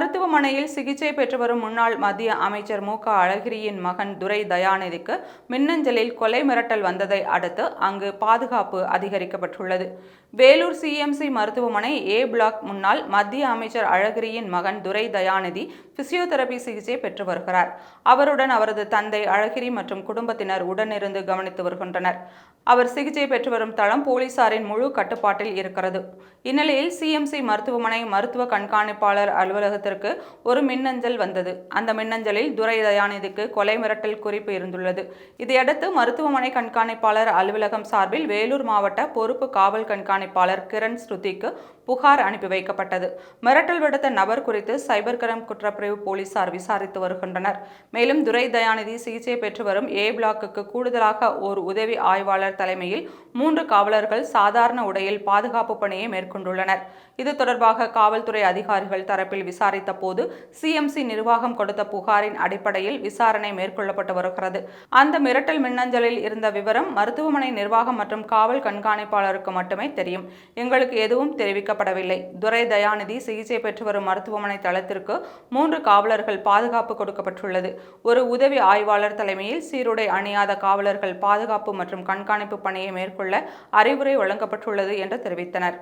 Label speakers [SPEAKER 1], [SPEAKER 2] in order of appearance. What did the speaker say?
[SPEAKER 1] மருத்துவமனையில் சிகிச்சை பெற்று வரும் முன்னாள் மத்திய அமைச்சர் மு. க. அழகிரியின் மகன் துரை தயாநிதிக்கு மின்னஞ்சலில் கொலை மிரட்டல் வந்ததை அடுத்து அங்கு பாதுகாப்பு அதிகரிக்கப்பட்டுள்ளது. வேலூர் சிஎம்சி மருத்துவமனை ஏ பிளாக் முன்னாள் மத்திய அமைச்சர் அழகிரியின் மகன் துரை தயாநிதி பிசியோதெரபி சிகிச்சை பெற்று வருகிறார். அவருடன் அவரது தந்தை அழகிரி மற்றும் குடும்பத்தினர் உடனிருந்து கவனித்து வருகின்றனர். அவர் சிகிச்சை பெற்று வரும் தளம் போலீசாரின் முழு கட்டுப்பாட்டில் இருக்கிறது. இந்நிலையில் சிஎம்சி மருத்துவமனை மருத்துவ கண்காணிப்பாளர் அலுவலகத்திற்கு ஒரு மின்னஞ்சல் வந்தது. அந்த மின்னஞ்சலில் துரை தயாநிதிக்கு கொலை மிரட்டல் குறிப்பு இருந்துள்ளது. இதையடுத்து மருத்துவமனை கண்காணிப்பாளர் அலுவலகம் சார்பில் வேலூர் மாவட்ட பொறுப்பு காவல் கண்காணிப்பாளர் கிரண் ஸ்ருதிக்கு புகார் அனுப்பி வைக்கப்பட்டது. மிரட்டல் விடுத்த நபர் குறித்து சைபர் கிரைம் குற்றப்பிரிவு போலீசார் விசாரித்து வருகின்றனர். மேலும் துரை தயாநிதி சிகிச்சை பெற்று வரும் ஏ பிளாக்குக்கு கூடுதலாக ஓர் உதவி ஆய்வாளர் தலைமையில் மூன்று காவலர்கள் சாதாரண உடையில் பாதுகாப்பு பணியை மேற்கொண்டுள்ளனர். இது தொடர்பாக காவல்துறை அதிகாரிகள் தரப்பில் விசாரித்த போது சிஎம்சி நிர்வாகம் கொடுத்த புகாரின் அடிப்படையில் விசாரணை மேற்கொள்ளப்பட்டு வருகிறது. அந்த மிரட்டல் மின்னஞ்சலில் இருந்த விவரம் மருத்துவமனை நிர்வாகம் மற்றும் காவல் கண்காணிப்பாளருக்கு மட்டுமே தெரியும். எங்களுக்கு எதுவும் தெரிவிக்கப்படவில்லை. துரை தயாநிதி சிகிச்சை பெற்று வரும் மருத்துவமனை தளத்திற்கு மூன்று காவலர்கள் பாதுகாப்பு கொடுக்கப்பட்டுள்ளது. ஒரு உதவி ஆய்வாளர் தலைமையில் சீருடை அணியாத காவலர்கள் பாதுகாப்பு மற்றும் கண்காணிப்பு பணியை மேற்கொள்ள அறிவுரை வழங்கப்பட்டுள்ளது என்று தெரிவித்தனர்.